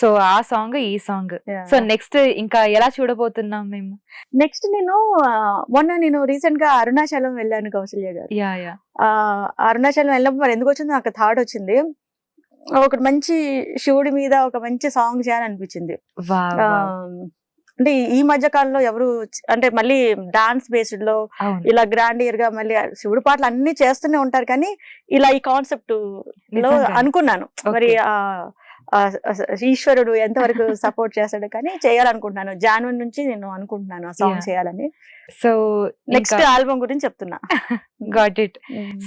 So ఆ song ఈ song. So next ఇంకా ఎలా చూడబోతున్నాం మేము? నెక్స్ట్ నేను మొన్న నేను రీసెంట్గా అరుణాచలం వెళ్ళాను కౌశల్య గారు. అరుణాచలం వెళ్ళినప్పుడు మరి ఎందుకు వచ్చిందో నాకు థాట్ వచ్చింది. ఒకటి మంచి శివుడి మీద ఒక మంచి సాంగ్ చేయాలనిపించింది. అంటే ఈ- మధ్య కాలంలో ఎవరు అంటే మళ్ళీ డాన్స్ బేస్డ్లో ఇలా గ్రాండియర్గా మళ్ళీ శివుడి పాటలు అన్ని చేస్తూనే ఉంటారు కానీ ఇలా ఈ కాన్సెప్ట్లో. అనుకున్నాను. మరి ఈశ్వరుడు ఎంతవరకు సపోర్ట్ చేస్తాడు కానీ చేయాలనుకుంటున్నాను. జాన్వరి నుంచి నేను అనుకుంటున్నాను ఆ సాంగ్. చేయాలని. సో నెక్స్ట్ ఆల్బమ్ గురించి చెప్తున్నా. గాట్ ఇట్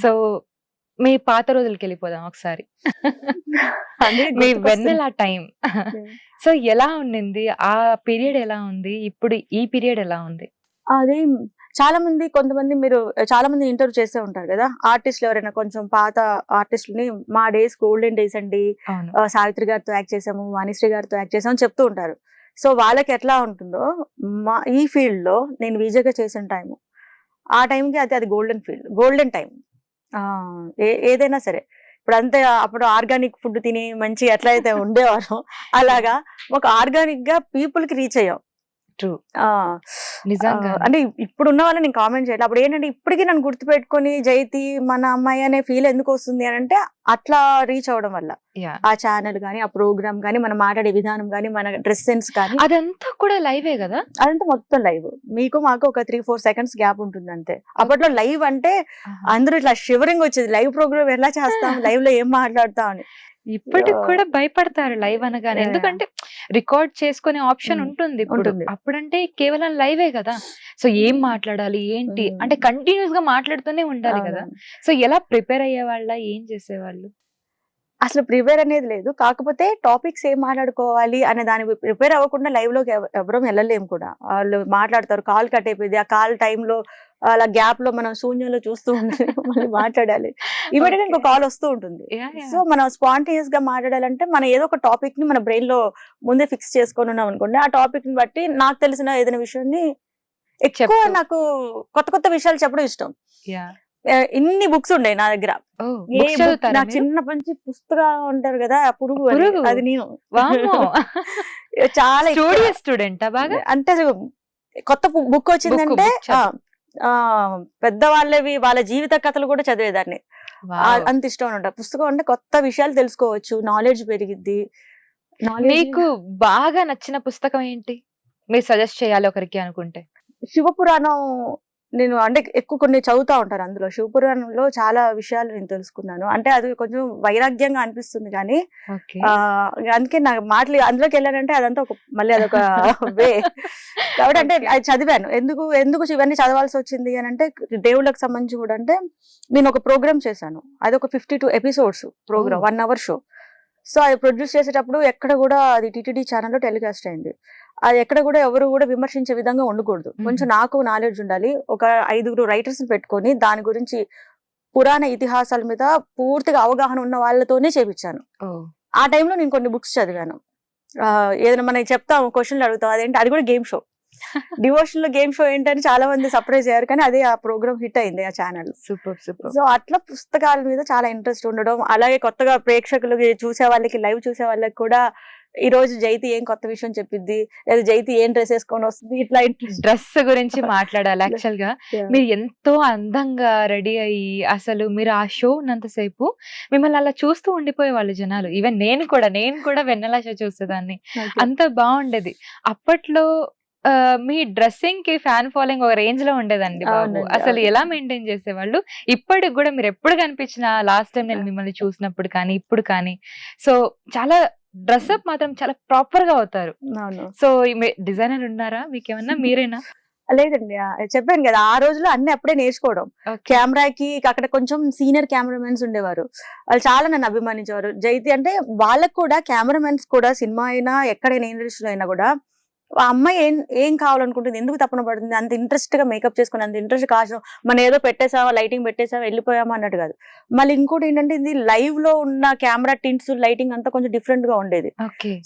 సో మీ పాత రోజులకి వెళ్ళిపోదాం ఒకసారి. మీ. వెన్నెల టైం సో ఎలా ఉండింది? ఆ పీరియడ్ ఎలా ఉంది? ఇప్పుడు ఈ పీరియడ్ ఎలా ఉంది? అది చాలా మంది కొంతమంది మీరు చాలా మంది ఇంటర్వ్యూ చేస్తూ ఉంటారు కదా? ఆర్టిస్టులు ఎవరైనా కొంచెం పాత ఆర్టిస్టులని మా డేస్ గోల్డెన్ డేస్ అండి. సావిత్రి గారితో యాక్ట్ చేసాము వాణిశ్రీ గారితో యాక్ట్ చేసాము అని చెప్తూ ఉంటారు. సో వాళ్ళకి ఎట్లా ఉంటుందో మా ఈ ఫీల్డ్లో నేను విజయగా చేసిన టైం ఆ టైంకి అది అది గోల్డెన్ ఫీల్డ్ గోల్డెన్ టైం. ఏదైనా సరే. ఇప్పుడు అంతే అప్పుడు ఆర్గానిక్ ఫుడ్ తిని మంచి ఎట్లా అయితే ఉండేవారో అలాగా ఒక ఆర్గానిక్గా పీపుల్కి రీచ్ అయ్యాం. True. నిజంగా. అంటే ఇప్పుడు ఉన్న వాళ్ళని నేను కామెంట్ చేయట్లేదు అప్పుడు ఏంటంటే ఇప్పటికీ నన్ను గుర్తుపెట్టుకొని జైతి మన అమ్మాయి అనే ఫీల్ ఎందుకు వస్తుంది అని అంటే అట్లా రీచ్ అవడం వల్ల. ఆ ఛానల్ కానీ ఆ ప్రోగ్రామ్ కానీ మనం మాట్లాడే విధానం కానీ మన డ్రెస్ సెన్స్ కానీ అదంతా కూడా లైవే కదా? అదంతా మొత్తం లైవ్ మీకు మాకు ఒక త్రీ ఫోర్ సెకండ్స్ గ్యాప్ ఉంటుంది అంతే. అప్పట్లో లైవ్ అంటే అందరూ ఇట్లా షివరింగ్ వచ్చేది. లైవ్ ప్రోగ్రామ్ ఎలా చేస్తాం? లైవ్లో ఏం మాట్లాడతాం అని. ఇప్పటికి. కూడా భయపడతారు లైవ్ అనగానే. ఎందుకంటే రికార్డ్ చేసుకునే ఆప్షన్. ఉంటుంది ఇప్పుడు ఉంటుంది. అప్పుడంటే కేవలం లైవే కదా సో ఏం మాట్లాడాలి ఏంటి. అంటే కంటిన్యూస్గా మాట్లాడుతూనే ఉండాలి కదా. సో ఎలా ప్రిపేర్ అయ్యేవాళ్ళ ఏం చేసేవాళ్ళు అసలు ప్రిపేర్ అనేది లేదు. కాకపోతే టాపిక్స్ ఏం మాట్లాడుకోవాలి అనే దాని ప్రిపేర్ అవ్వకుండా లైవ్లోకి ఎవ- ఎవరూ వెళ్ళలేము కూడా. వాళ్ళు మాట్లాడతారు కాల్ కట్ అయిపోయింది. ఆ కాల్ టైంలో అలా గ్యాప్లో మనం శూన్యంలో చూస్తూ ఉంటే మళ్ళీ మాట్లాడాలి. ఇమీడియట్ ఇంకో కాల్ వస్తూ ఉంటుంది. సో మనం స్పాంటేనియస్గా మాట్లాడాలంటే మనం ఏదో ఒక టాపిక్ని మన బ్రెయిన్లో ముందే ఫిక్స్ చేసుకొని ఉన్నాం అనుకోండి. ఆ టాపిక్ని బట్టి నాకు తెలిసిన ఏదైనా విషయాన్ని ఎక్కువ. నాకు కొత్త కొత్త విషయాలు చెప్పడం ఇష్టం. ఇన్ని బుక్స్ ఉన్నాయి నా దగ్గర మీరు? చిన్నప్పటి నుంచి పుస్తకాలు ఉంటారు కదా పురుగు? అది నేను. చాలా. స్టూడియో స్టూడెంట్ బాగా అంటే కొత్త బుక్ వచ్చిందంటే పెద్ద వాళ్ళవి వాళ్ళ జీవిత కథలు కూడా చదివేదాన్ని. అంత ఇష్టం అనమాట పుస్తకం అంటే కొత్త విషయాలు తెలుసుకోవచ్చు నాలెడ్జ్ పెరిగిద్ది మీకు బాగా నచ్చిన పుస్తకం ఏంటి మీరు సజెస్ట్ చేయాలి ఒకరికి అనుకుంటే శివపురాణం నేను అంటే ఎక్కువ కొన్ని చదువుతా ఉంటాను అందులో. శివపురాణంలో చాలా విషయాలు నేను తెలుసుకున్నాను. అంటే అది కొంచెం వైరాగ్యంగా అనిపిస్తుంది కానీ అందుకే నాకు మాటలు అందులోకి వెళ్ళానంటే అదంతా ఒక మళ్ళీ అదొక వే. కాబట్టి అంటే. అది చదివాను. ఎందుకు ఎందుకు ఇవన్నీ చదవాల్సి వచ్చింది అని అంటే దేవుళ్ళకి సంబంధించి కూడా అంటే నేను ఒక ప్రోగ్రామ్ చేశాను. అది ఒక fifty two episodes program. One hour show. So అది ప్రొడ్యూస్ చేసేటప్పుడు ఎక్కడ కూడా అది టీటీడీ ఛానల్లో టెలికాస్ట్ అయింది. అది ఎక్కడ కూడా ఎవరు కూడా విమర్శించే విధంగా ఉండకూడదు. కొంచెం నాకు నాలెడ్జ్ ఉండాలి. ఒక ఐదుగురు రైటర్స్ పెట్టుకొని దాని గురించి పురాణ ఇతిహాసాల మీద పూర్తిగా అవగాహన ఉన్న వాళ్ళతోనే చేపించాను. ఆ టైంలో నేను కొన్ని బుక్స్ చదివాను. ఏదైనా మనకి చెప్తాం క్వశ్చన్లు అడుగుతాం అదేంటి? అది కూడా గేమ్ షో డివోషన్లో గేమ్ షో ఏంటని చాలా మంది సర్ప్రైజ్ అయ్యారు కానీ అదే ఆ ప్రోగ్రామ్ హిట్ అయింది ఆ ఛానల్ సూపర్ సూపర్. సో అట్లా పుస్తకాల మీద చాలా ఇంట్రెస్ట్ ఉండడం అలాగే కొత్తగా ప్రేక్షకులకి చూసే వాళ్ళకి లైవ్ చూసే వాళ్ళకి కూడా ఈ రోజు జైతి ఏం కొత్త విషయం చెప్పిద్ది లేదా జైతి ఏం డ్రెస్ వేసుకొని వస్తుంది ఇట్లా ఇంట్రెస్ట్ డ్రెస్ గురించి మాట్లాడాలి యాక్చువల్గా. మీరు ఎంతో అందంగా రెడీ అయ్యి అసలు మీరు ఆ షో ఉన్నంతసేపు మిమ్మల్ని అలా చూస్తూ ఉండిపోయే వాళ్ళు జనాలు. ఈవెన్ నేను కూడా నేను కూడా వెన్నెల షో చూసేదాన్ని. అంత బాగుండేది. అప్పట్లో మీ డ్రెస్సింగ్కి ఫ్యాన్ ఫాలోయింగ్ ఒక రేంజ్లో ఉండేదండి బాబు. అసలు. ఎలా మెయింటైన్ చేసేవాళ్ళు? ఇప్పటికి కూడా మీరు ఎప్పుడు కనిపించిన లాస్ట్ టైం నేను మిమ్మల్ని చూసినప్పుడు కానీ ఇప్పుడు కానీ సో చాలా డ్రెస్అప్ మాత్రం చాలా ప్రాపర్గా అవుతారు. సో డిజైనర్ ఉన్నారా? మీకేమన్నా? మీరేనా? లేదండి. చెప్పాను కదా ఆ రోజులో అన్ని అప్పుడే నేర్చుకోవడం. కెమెరాకి అక్కడ కొంచెం సీనియర్ కెమెరామెన్స్ ఉండేవారు. వాళ్ళు చాలా నన్ను అభిమానించేవారు. జైతి అంటే వాళ్ళకు కూడా కెమెరామెన్స్ కూడా సినిమా అయినా ఎక్కడైనా ఇండస్ట్రీలో అయినా కూడా ఆ అమ్మాయి ఏం ఏం కావాలనుకుంటుంది? ఎందుకు తప్పన పడుతుంది? అంత ఇంట్రెస్ట్గా మేకప్ చేసుకుని అంత ఇంట్రెస్ట్ కాదు మనం ఏదో పెట్టేసామా లైటింగ్ పెట్టేసామా వెళ్ళిపోయామా అన్నట్టు కాదు. మళ్ళీ ఇంకోటి ఏంటంటే ఇది లైవ్లో ఉన్న కెమెరా టింట్స్ లైటింగ్ అంతా కొంచెం డిఫరెంట్గా ఉండేది.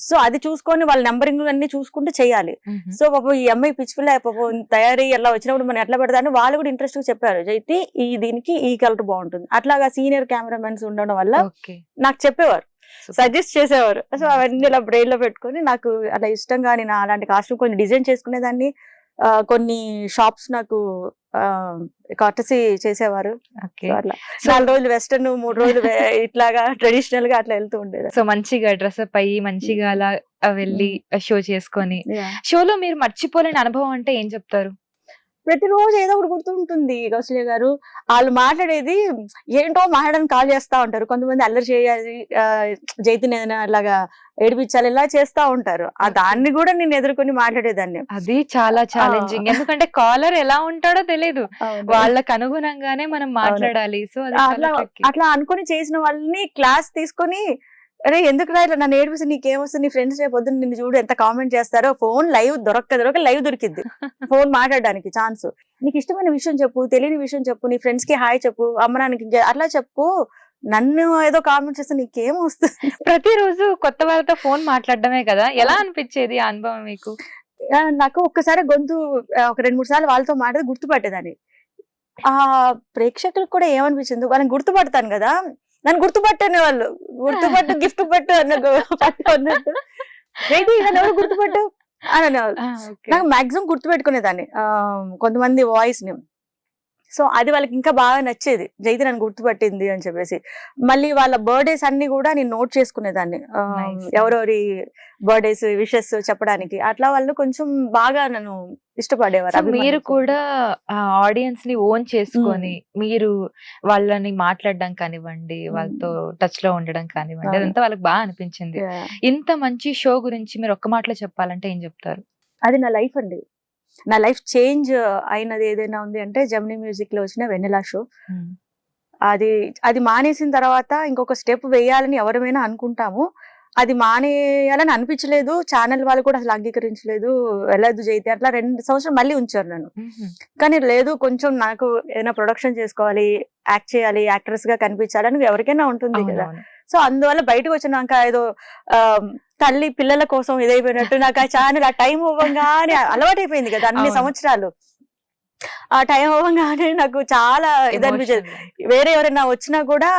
సో అది చూసుకొని వాళ్ళ నెంబరింగ్ అన్ని చూసుకుంటే చేయాలి. సో పాపం ఈ అమ్మాయి పిచ్చి పిల్ల పాపం తయారీ అలా వచ్చినప్పుడు మనం ఎట్లా పెడతా అని వాళ్ళు కూడా ఇంట్రెస్ట్గా చెప్పారు. అయితే ఈ దీనికి ఈ కలర్ బాగుంటుంది. అట్లాగా సీనియర్ కెమెరామెన్స్ ఉండడం వల్ల నాకు చెప్పేవారు. సజెస్ట్ చేసేవారు. సో అవన్నీ ఇలా బ్రెయిన్లో పెట్టుకొని నాకు అలా ఇష్టంగా నేను అలాంటి కాస్ట్యూమ్ కొన్ని డిజైన్ చేసుకునేదాన్ని. కొన్ని షాప్స్ నాకు కటసీ చేసేవారు. నాలుగు రోజులు వెస్టర్న్ మూడు రోజులు ఇట్లాగా ట్రెడిషనల్గా అట్లా వెళ్తూ ఉండేది. సో మంచిగా డ్రెస్అప్ అయ్యి మంచిగా అలా వెళ్ళి షో చేసుకొని. షోలో మీరు మర్చిపోలేని అనుభవం అంటే ఏం చెప్తారు? ప్రతిరోజు ఏదో ఒకటి గుర్తుంటుంది కౌశల్య గారు. వాళ్ళు మాట్లాడేది ఏంటో మాట్లాడడానికి కాల్ చేస్తా ఉంటారు. కొంతమంది అల్లరి చేయాలి జైతిని ఏదైనా అలాగా ఏడిపించాలి ఇలా చేస్తా ఉంటారు. ఆ. దాన్ని కూడా నేను ఎదుర్కొని మాట్లాడేదాన్ని. అది చాలా ఛాలెంజింగ్ ఎందుకంటే కాలర్ ఎలా ఉంటాడో తెలియదు వాళ్ళ వాళ్ళకి అనుగుణంగానే మనం మాట్లాడాలి. సో అట్లా. అట్లా అనుకుని చేసిన వాళ్ళని క్లాస్ తీసుకొని అరే ఎందుకు రా ఇట్లా నన్ను ఏడిపిస్తే నీకేమొస్తుంది? నీ ఫ్రెండ్స్ రేపు పొద్దున్న నిన్ను చూడు ఎంత కామెంట్ చేస్తారో ఫోన్ లైవ్ దొరక్క దొరక లైవ్ దొరికింది ఫోన్ మాట్లాడడానికి ఛాన్స్ నీకు ఇష్టమైన విషయం చెప్పు తెలియని విషయం చెప్పు నీ ఫ్రెండ్స్కి హాయ్ చెప్పు అమ్మ నాన్నకి అట్లా చెప్పు. నన్ను ఏదో కామెంట్ చేస్తే నీకేం వస్తుంది ప్రతిరోజు కొత్త వాళ్ళతో ఫోన్ మాట్లాడడమే కదా. ఎలా అనిపించేది ఆ అనుభవం మీకు? నాకు ఒక్కసారి గొంతు ఒక రెండు మూడు సార్లు వాళ్ళతో మాట్లాడి గుర్తుపట్టేదాన్ని. ఆ ప్రేక్షకులకు కూడా ఏమనిపించింది వాళ్ళని గుర్తుపడతాను కదా. నన్ను గుర్తుపట్టని వాళ్ళు. గుర్తుపట్టు గిఫ్ట్ పట్టు అన్నట్టు పట్టు అన్నట్టు "రేపు నన్ను ఎవరు గుర్తుపట్టు? అని అనేవాళ్ళు. నాకు మాక్సిమం గుర్తుపెట్టుకునేదాన్ని. కొంతమంది వాయిస్ని సో అది వాళ్ళకి ఇంకా బాగా నచ్చేది. జైతి నన్ను గుర్తుపట్టింది అని చెప్పేసి. మళ్ళీ వాళ్ళ బర్త్డేస్ అన్ని కూడా నేను నోట్ చేసుకునేదాన్ని. ఎవరెవరి బర్త్డేస్ విషెస్ చెప్పడానికి. అట్లా వాళ్ళు కొంచెం బాగా నన్ను ఇష్టపడేవారు. మీరు. కూడా ఆడియన్స్ని ఓన్ చేసుకొని మీరు వాళ్ళని మాట్లాడడం కానివ్వండి వాళ్ళతో టచ్లో ఉండడం కానివ్వండి. అదంతా వాళ్ళకి బాగా అనిపించింది. ఇంత మంచి షో గురించి మీరు ఒక్క మాటలో చెప్పాలంటే ఏం చెప్తారు? అది నా లైఫ్ అండి. నా లైఫ్ చేంజ్ అయినది ఏదైనా ఉంది అంటే జమినీ మ్యూజిక్లో వచ్చిన వెన్నెలా షో. అది అది మానేసిన తర్వాత ఇంకొక స్టెప్ వేయాలని ఎవరమైనా అనుకుంటాము. అది మానేయాలని అనిపించలేదు. ఛానల్ వాళ్ళు కూడా అసలు అంగీకరించలేదు. వెళ్ళదు జైతే అట్లా రెండు సంవత్సరాలు మళ్ళీ ఉంచారు నన్ను. కానీ లేదు కొంచెం నాకు ఏదైనా ప్రొడక్షన్ చేసుకోవాలి యాక్ట్ చేయాలి యాక్ట్రెస్గా కనిపించాలి అని ఎవరికైనా ఉంటుంది కదా. సో అందువల్ల బయటకు వచ్చినాక ఏదో తల్లి పిల్లల కోసం ఇదైపోయినట్టు నాకు ఆ ఛానల్ ఆ టైం అవ్వగానే అలవాటైపోయింది కదా అన్ని. సంవత్సరాలు ఆ టైం అవ్వగానే నాకు చాలా ఇది అనిపించేది. వేరే ఎవరైనా వచ్చినా కూడా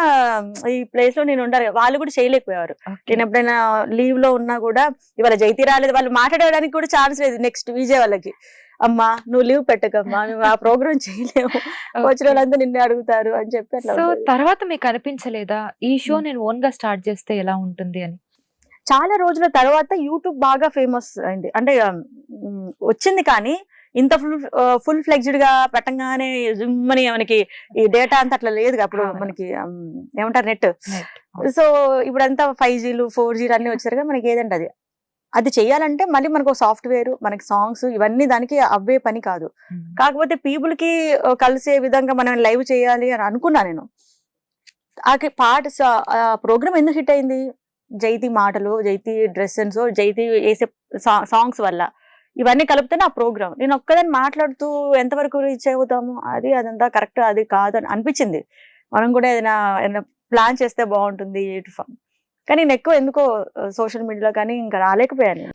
ఈ ప్లేస్లో నేను ఉండాలి వాళ్ళు కూడా చేయలేకపోయారు. నేను ఎప్పుడైనా లీవ్లో ఉన్నా కూడా ఇవాళ జైతి రాలేదు వాళ్ళు మాట్లాడడానికి కూడా ఛాన్స్ లేదు నెక్స్ట్ విజయ్ వాళ్ళకి అమ్మా నువ్వు లీవ్ పెట్టకమ్మా నువ్వు ఆ ప్రోగ్రామ్ చేయలేవు వచ్చిన. వాళ్ళంతా నిన్నే అడుగుతారు అని చెప్పి సో. తర్వాత మీకు అనిపించలేదా ఈ షో. నేను ఓన్గా స్టార్ట్ చేస్తే ఎలా ఉంటుంది అని చాలా రోజుల తర్వాత యూట్యూబ్ బాగా ఫేమస్ అయింది. అంటే వచ్చింది కానీ ఇంత ఫుల్ ఫుల్ ఫ్లెక్స్డ్గా పెట్టంగానే జుమ్మని మనకి ఈ డేటా అంతా అట్లా లేదు అప్పుడు. మనకి ఏమంటారు నెట్. సో ఇప్పుడంతా ఫైవ్ జీలు ఫోర్ జీలు అన్ని వచ్చారు కదా మనకి ఏదంటే అది. అది చెయ్యాలంటే మళ్ళీ మనకు సాఫ్ట్వేర్ మనకి సాంగ్స్ ఇవన్నీ దానికి అవ్వే పని కాదు. కాకపోతే పీపుల్కి కలిసే విధంగా మనం లైవ్ చేయాలి అని అనుకున్నా నేను. ఆ పాట ప్రోగ్రామ్ ఎందుకు హిట్ అయింది? జైతి మాటలు జైతి డ్రెస్సెన్స్ జైతి వేసే సాంగ్స్ వల్ల. ఇవన్నీ కలిపితేనే ఆ ప్రోగ్రామ్ నేను ఒక్కదాన్ని మాట్లాడుతూ ఎంతవరకు రీచ్ అవుతాము అది అదంతా కరెక్ట్ అది కాదు అని అనిపించింది. మనం కూడా ఏదైనా ఏదైనా ప్లాన్ చేస్తే బాగుంటుంది కానీ నేను ఎక్కువ ఎందుకో సోషల్ మీడియాలో కానీ ఇంకా రాలేకపోయాను నేను.